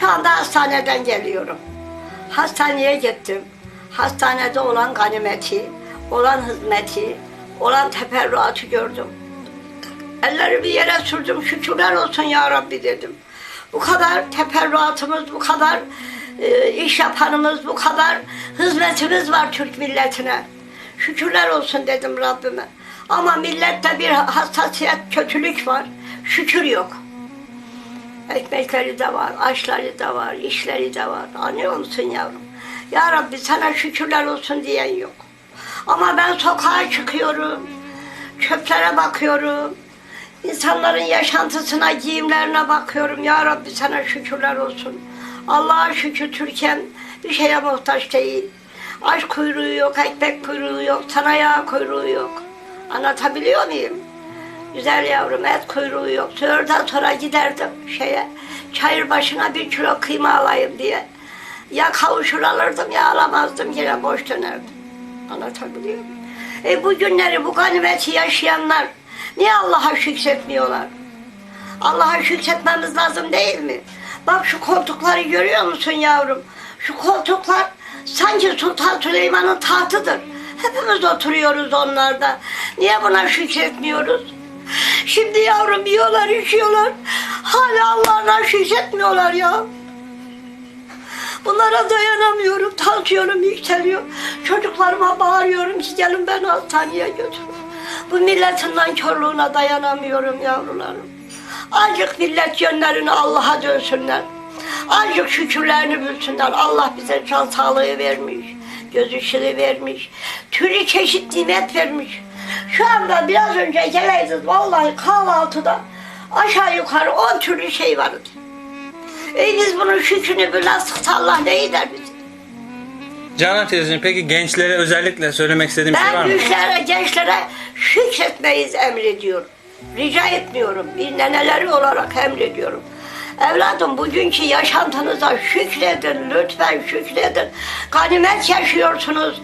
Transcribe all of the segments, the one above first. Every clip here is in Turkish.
Şu anda hastaneden geliyorum. Hastaneye gittim. Hastanede olan ganimeti, olan hizmeti, olan teferruatı gördüm. Ellerimi yere sürdüm. Şükürler olsun ya Rabbi dedim. Bu kadar teferruatımız, bu kadar e, iş yapanımız, bu kadar hizmetimiz var Türk milletine. Şükürler olsun dedim Rabbime. Ama millette bir hassasiyet, kötülük var. Şükür yok. Ekmekleri de var, aşları da var, işleri de var. Anlıyor musun yavrum? Ya Rabbi sana şükürler olsun diyen yok. Ama ben sokağa çıkıyorum, çöplere bakıyorum, insanların yaşantısına, giyimlerine bakıyorum. Ya Rabbi sana şükürler olsun. Allah'a şükür Türkiye'm bir şeye muhtaç değil. Aş kuyruğu yok, ekmek kuyruğu yok, sana yağ kuyruğu yok. Anlatabiliyor muyum? Güzel yavrum et kuyruğu yok. Oradan sonra giderdim şeye. Çayır başına bir kilo kıyma alayım diye. Ya kavuşur alırdım ya alamazdım yine boş dönerdim. Anlatabiliyor muyum? E bu günleri bu ganimeti yaşayanlar niye Allah'a şükretmiyorlar? Allah'a şükretmemiz lazım değil mi? Bak şu koltukları görüyor musun yavrum? Şu koltuklar sanki Sultan Süleyman'ın tahtıdır. Hepimiz oturuyoruz onlarda. Niye buna şükretmiyoruz? Şimdi yavrum yiyorlar, içiyorlar. Hala Allah'ına şükretmiyorlar ya. Bunlara dayanamıyorum. Tansiyonum yükseliyor. Çocuklarıma bağırıyorum ki gelin beni hastaneye götürün. Bu milletin nankörlüğüne dayanamıyorum yavrularım. Azıcık millet yönlerini Allah'a dönsünler. Azıcık şükürlerini bilsinler. Allah bize can sağlığı vermiş. Göz ışığı vermiş. Türlü çeşit nimet vermiş. Şu anda biraz önce geleydiniz vallahi kahvaltıda aşağı yukarı on türlü şey vardı. E biz bunun şükrünü bilmezsek Allah ne eder bize? Canan teyzeciğim peki gençlere özellikle söylemek istediğim bir şey var Ben mı? büyüklere, gençlere şükretmeyi emrediyorum. Rica etmiyorum. Bir neneleri olarak emrediyorum. Evladım bugünkü yaşantınıza şükredin, lütfen şükredin. Ganimet yaşıyorsunuz.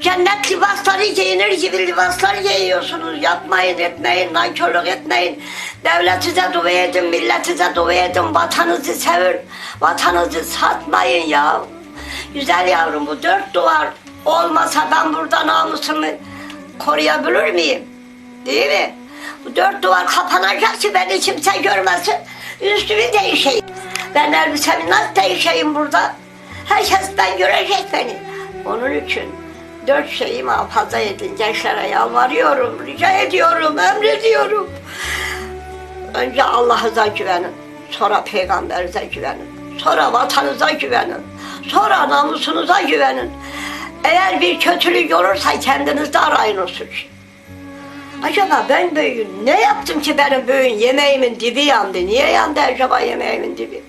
Cennet libasları giyinir gibi libaslar giyiyorsunuz. Yapmayın, etmeyin, nankörlük etmeyin. Devletinize dua edin, milletinize dua edin. Vatanınızı sevin. Vatanınızı satmayın ya. Güzel yavrum bu dört duvar olmasa ben burada namusumu koruyabilir miyim? Değil mi? Bu dört duvar kapanacak ki beni kimse görmesin. Üstümü değişeyim. Ben elbisemi nasıl değişeyim burada? Herkes ben görecek beni. Onun için dört şeyi muhafaza edin. Gençlere yalvarıyorum, rica ediyorum, emrediyorum. Önce Allah'a güvenin. Sonra peygamberinize güvenin. Sonra vatanınıza güvenin. Sonra namusunuza güvenin. Eğer bir kötülük olursa kendinizde arayın o suç. Acaba ben bugün ne yaptım ki benim bugün yemeğimin dibi yandı? Niye yandı acaba yemeğimin dibi?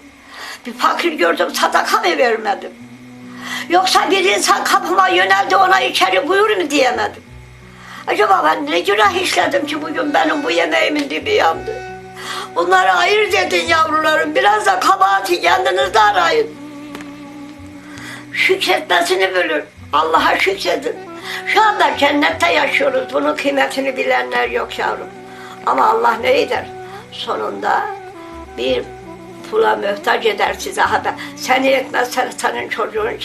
Bir fakir gördüm sadaka mı vermedim? Yoksa bir insan kapıma yöneldi ona içeri buyur mu diyemedim. Acaba ben ne günah işledim ki bugün benim bu yemeğimin dibi yandı? Bunları ayırt edin yavrularım. Biraz da kabahati kendinizde arayın. Şükretmesini bilin. Allah'a şükredin. Şu anda cennette yaşıyoruz. Bunun kıymetini bilenler yok yavrum. Ama Allah ne eder? Sonunda bir pula muhtaç eder size haber. Seni etmez senin çocuğun